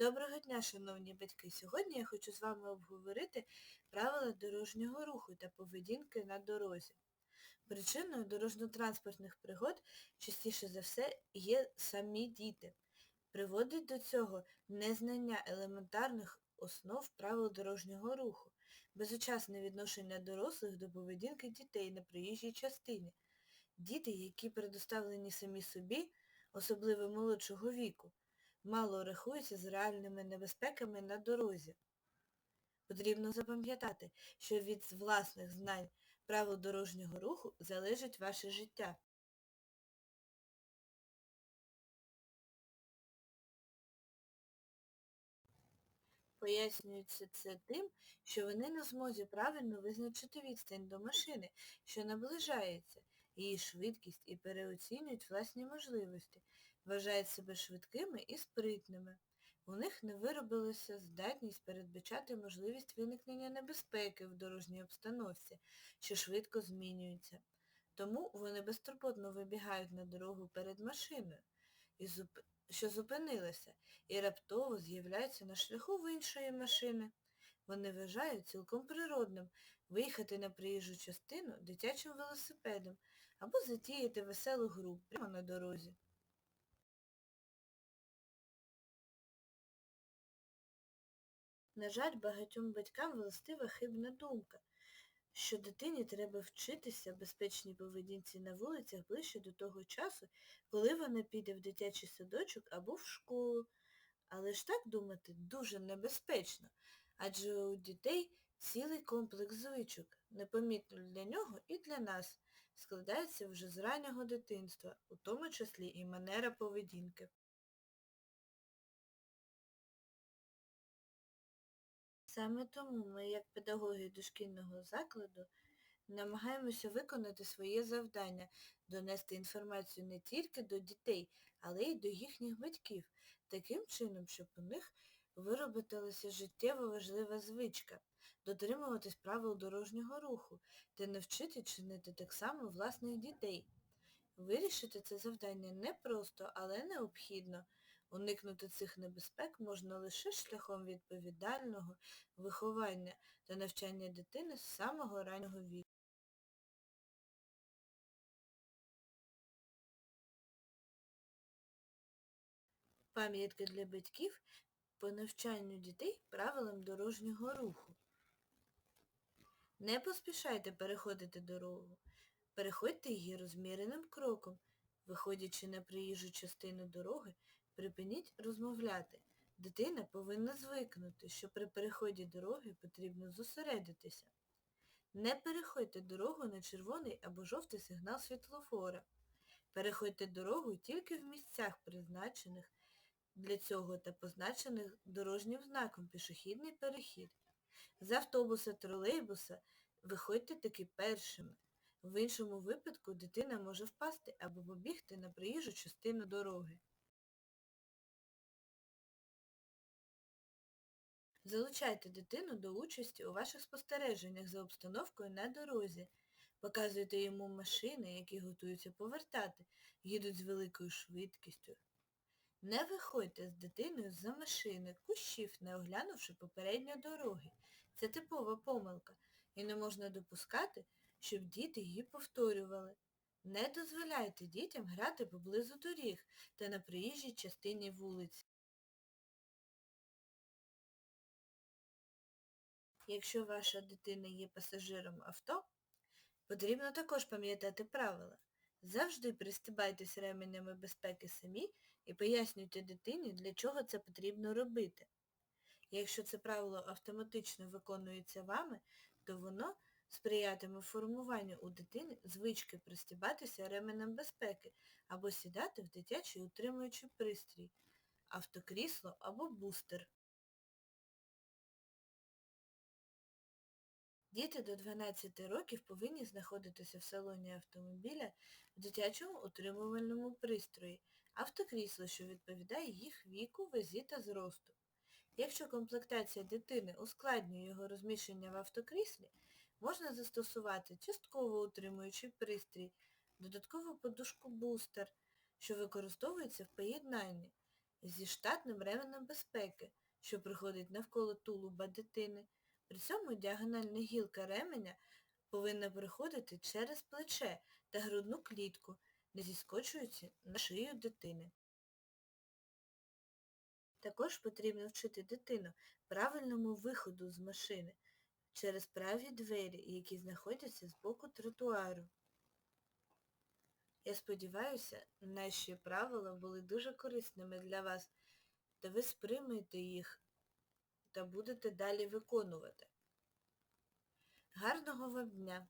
Доброго дня, шановні батьки! Сьогодні я хочу з вами обговорити правила дорожнього руху та поведінки на дорозі. Причиною дорожньо-транспортних пригод частіше за все є самі діти. Приводить до цього незнання елементарних основ правил дорожнього руху, безучасне відношення дорослих до поведінки дітей на проїжджій частині. Діти, які предоставлені самі собі, особливо молодшого віку, мало рахуються з реальними небезпеками на дорозі. Потрібно запам'ятати, що від власних знань правил дорожнього руху залежить ваше життя. Пояснюється це тим, що вони не змозі правильно визначити відстань до машини, що наближається, її швидкість і переоцінюють власні можливості, вважають себе швидкими і спритними. У них не виробилася здатність передбачати можливість виникнення небезпеки в дорожній обстановці, що швидко змінюється. Тому вони безтурботно вибігають на дорогу перед машиною, що зупинилася, і раптово з'являються на шляху в іншої машини. Вони вважають цілком природним виїхати на приїжджу частину дитячим велосипедом або затіяти веселу гру прямо на дорозі. На жаль, багатьом батькам властива хибна думка, що дитині треба вчитися безпечній поведінці на вулицях ближче до того часу, коли вона піде в дитячий садочок або в школу. Але ж так думати дуже небезпечно, адже у дітей цілий комплекс звичок, непомітно для нього і для нас, складається вже з раннього дитинства, у тому числі і манера поведінки. Саме тому ми, як педагоги дошкільного закладу, намагаємося виконати своє завдання, донести інформацію не тільки до дітей, але й до їхніх батьків, таким чином, щоб у них виробитилася життєво важлива звичка дотримуватись правил дорожнього руху та навчити чинити так само власних дітей. Вирішити це завдання непросто, але необхідно. Уникнути цих небезпек можна лише шляхом відповідального виховання та навчання дитини з самого раннього віку. Пам'ятки для батьків по навчанню дітей правилам дорожнього руху. Не поспішайте переходити дорогу. Переходьте її розміреним кроком. Виходячи на приїжджу частину дороги, припиніть розмовляти. Дитина повинна звикнути, що при переході дороги потрібно зосередитися. Не переходьте дорогу на червоний або жовтий сигнал світлофора. Переходьте дорогу тільки в місцях, призначених для цього та позначених дорожнім знаком пішохідний перехід. З автобуса, тролейбуса виходьте таки першими. В іншому випадку дитина може впасти або побігти на приїжджу частину дороги. Залучайте дитину до участі у ваших спостереженнях за обстановкою на дорозі. Показуйте йому машини, які готуються повертати, їдуть з великою швидкістю. Не виходьте з дитиною з-за машини, кущів, не оглянувши попередньо дороги. Це типова помилка, і не можна допускати, щоб діти її повторювали. Не дозволяйте дітям грати поблизу доріг та на приїжджій частині вулиці. Якщо ваша дитина є пасажиром авто, потрібно також пам'ятати правила. Завжди пристібайтесь ременями безпеки самі і пояснюйте дитині, для чого це потрібно робити. Якщо це правило автоматично виконується вами, то воно сприятиме формуванню у дитини звички пристібатися ременем безпеки або сідати в дитячий утримуючий пристрій, автокрісло або бустер. Діти до 12 років повинні знаходитися в салоні автомобіля в дитячому утримувальному пристрої, автокрісло, що відповідає їх віку, вазі та зросту. Якщо комплектація дитини ускладнює його розміщення в автокріслі, можна застосувати частково утримуючий пристрій, додаткову подушку бустер, що використовується в поєднанні. зі штатним ременем безпеки, що проходить навколо тулуба дитини. При цьому діагональна гілка ременя повинна проходити через плече та грудну клітку, не зіскочуючи на шию дитини. Також потрібно вчити дитину правильному виходу з машини через праві двері, які знаходяться з боку тротуару. Я сподіваюся, наші правила були дуже корисними для вас, та ви сприймете їх та будете далі виконувати. Гарного вам дня!